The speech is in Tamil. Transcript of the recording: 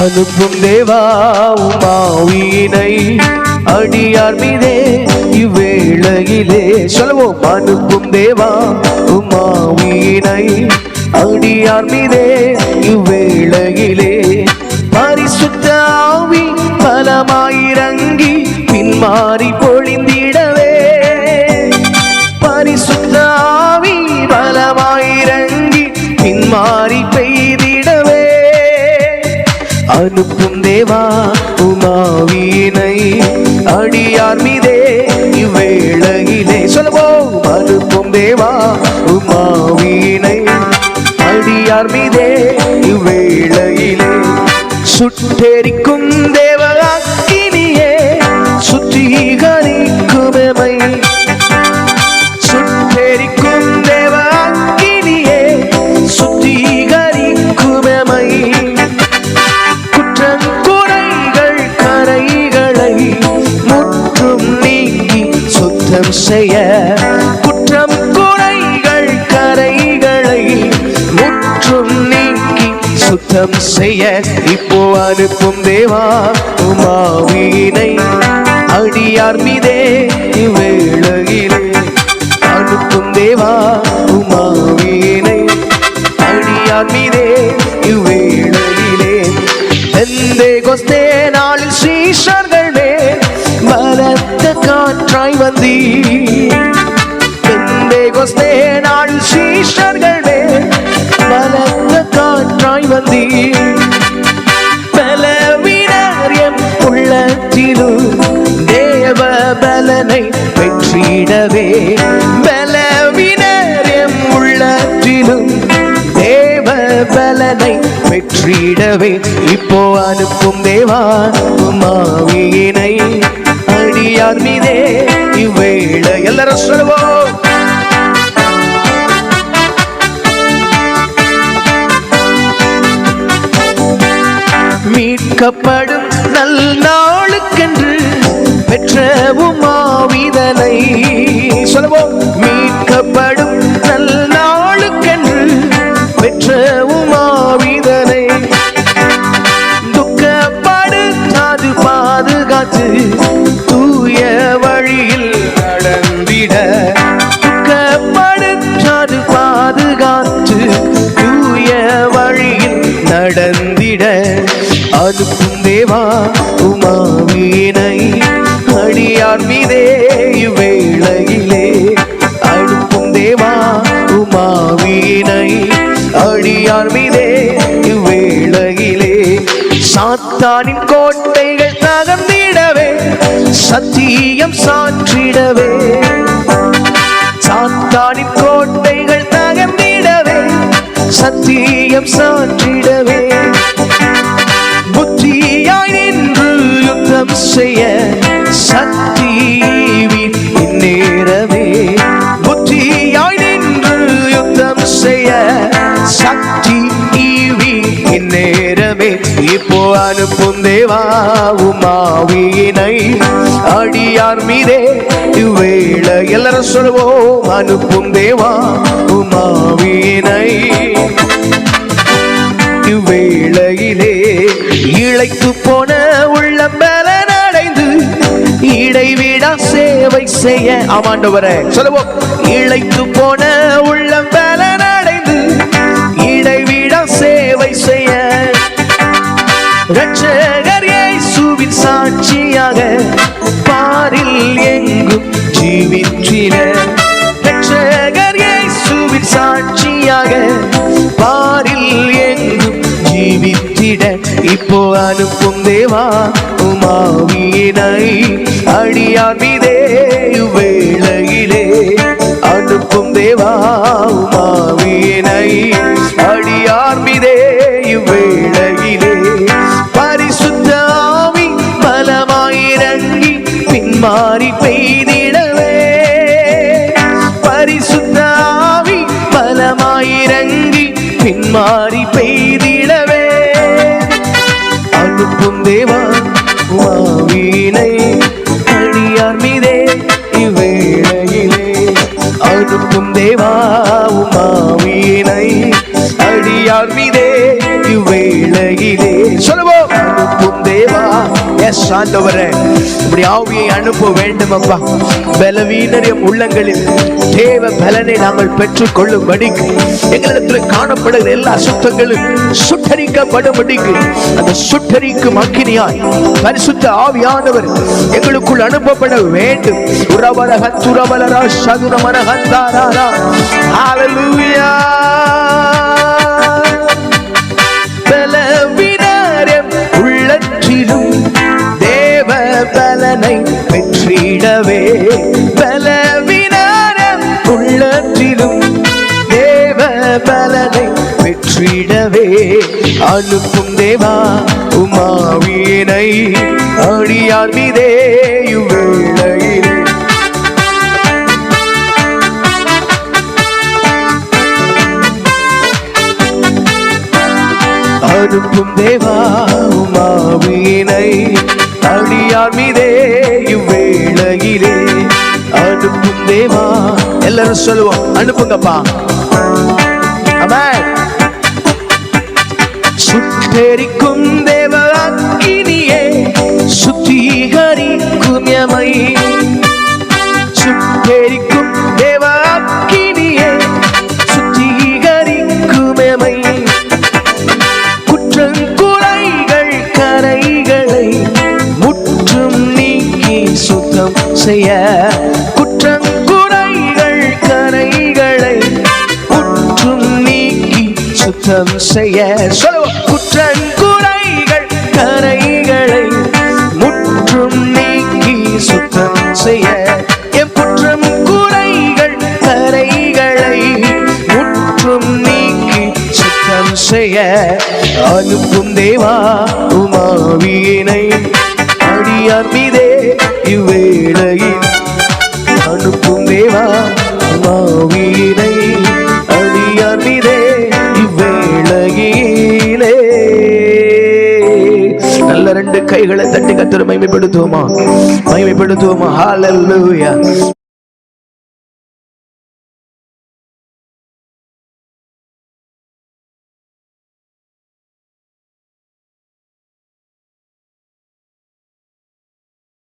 அனுப்பும் தேவா உமாவியினை அடியார் மீதே இவ்வேளையிலே. சொல்லுவோம் அனுப்பும் தேவா உமாவியினை அடியார் மீதே இவ்வேளையிலே. பரிசுத்த ஆவி பலமாயிரங்கி பின்மாறி பொழிந்திடவே. பரிசுத்த ஆவி பலமாயிரங்கி பின்மாறி பெய் அனுப்பும் தேவா உமாவீனை அடியார் மீதே இவ்வேளையிலே. சொல்லுவோம் அனுப்பும் தேவா உமாவீனை அடியார் மீதே இவ்வேளையிலே. சுட்டெரிக்கும் தேவராக்கினியே சுத்திகரிக்குமெமை சுட்டெரிக்கும் செய்ய. குற்றம் குறைகள் கரைகளை முற்றும் நீக்கி சுத்தம் செய்ய. இப்போ அனுப்பும் தேவா உமாவினை. அடியார் மீதே இவ்வேளையிலே அனுப்பும் தேவா உமாவினை. அடியார் மீதே பலனை பெற்றிடவே இப்போ அனுப்பும் தேவா உமாவியினை அடியார் மீதே. இவ்வேளை எல்லாரும் சொல்லுவோம். மீட்கப்படும் நல் நாளுக்கென்று பெற்ற உமாவிதனை சொல்லுவோம். நடந்திட அனுப்பும் தேவா உமாவீனை. அடியார் மீதே இவ்வேளையிலே அனுப்பும் தேவா உமாவீனை. அடியார் மீதே இவ்வேளையிலே சாத்தானின் கோட்டைகள் தகர்ந்திடவே சத்தியம் சாற்றிடவே. சத்தியம் சாற்றிடவே. புத்தியாய் நின்று யுத்தம் செய்ய சத்தீவின் நேரமே புத்தியாய் நின்று யுத்தம் செய்ய சக்தி ஈவி நேரம் இந்நேரமே இப்போ அனுப்பும் தேவா உமாவியினை அடியார் மீதே. இவ்வேளை எல்லாரும் சொல்லுவோம் அனுப்பும் தேவா உமாவியினை இவ்வேளையிலே இழைத்து போன உள்ளம் பலனடைந்து இடைவிடா சேவை செய்ய. ஆமாண்டவரே சொல்லுவோம் இழைத்து ஜீவித்திட இப்போ அனுப்பும் தேவா உமாவியினை அடியார் மீதே வேளையிலே அனுப்பும் தேவா உமாவியினை அடியார் மீதே இவ்வேளையிலே பரிசுத்த பலமாயிரங்கி பின்மாறி பெய்திடவே. பரிசுத்தாவி பலமாயிரங்கி பின்மாறி எஸ் ஆண்டவரே இப்படி ஆவியை அனுப்ப வேண்டும் அப்பா பலவீனரின் உள்ளங்களில் தேவ பலனை நாங்கள் பெற்றுக் கொள்ளும்படிக்கு எங்களிடத்தில் காணப்படுகிற எல்லா சுத்தங்களும் சுட்டரிக்கப்படும்படிக்கு அந்த சுட்டரிக்கும் அக்கினியாய் பரிசுத்த ஆவியானவர் எங்களுக்குள் அனுப்பப்பட வேண்டும். உறவலக துறவலரா சதுரமரகந்தாரா Hallelujah. பலனை பெற்றிடவே. பலவினாரம் உள்ளத்திலும் தேவ பலனை பெற்றிடவே. அனுப்பும் தேவா உமாவியனை அடியார் மீதே இவ்வேளையிலே. அனுப்பும் தேவா உமாவியினை அடியார் மீதே இவ்வேளையிலே அனுப்பும் தேவா. எல்லாரும் சொல்லுவோம் அனுப்புங்கப்பா. ஆமென். சுட்டெரிக்கும் தேவ அக்கினியே சுத்திகரிக்கும் எமை. குற்றங்குறைகள் கரைகளை குற்றும் நீக்கி சுத்தம் செய்ய சொல்லுவோம். குற்றங்குறைகள் கரைகளை முற்றும் நீக்கி சுத்தம் செய்ய என் குற்றம் குறைகள் கரைகளை முற்றும் நீக்கி சுத்தம் செய்ய அனுப்பும் தேவா உமாவியினை அடியார் மீதே. கைகளை தட்டி கத்திர மகிமைப்படுத்துவோமா? மகிமைப்படுத்துவோமா ஹாலல்லூயா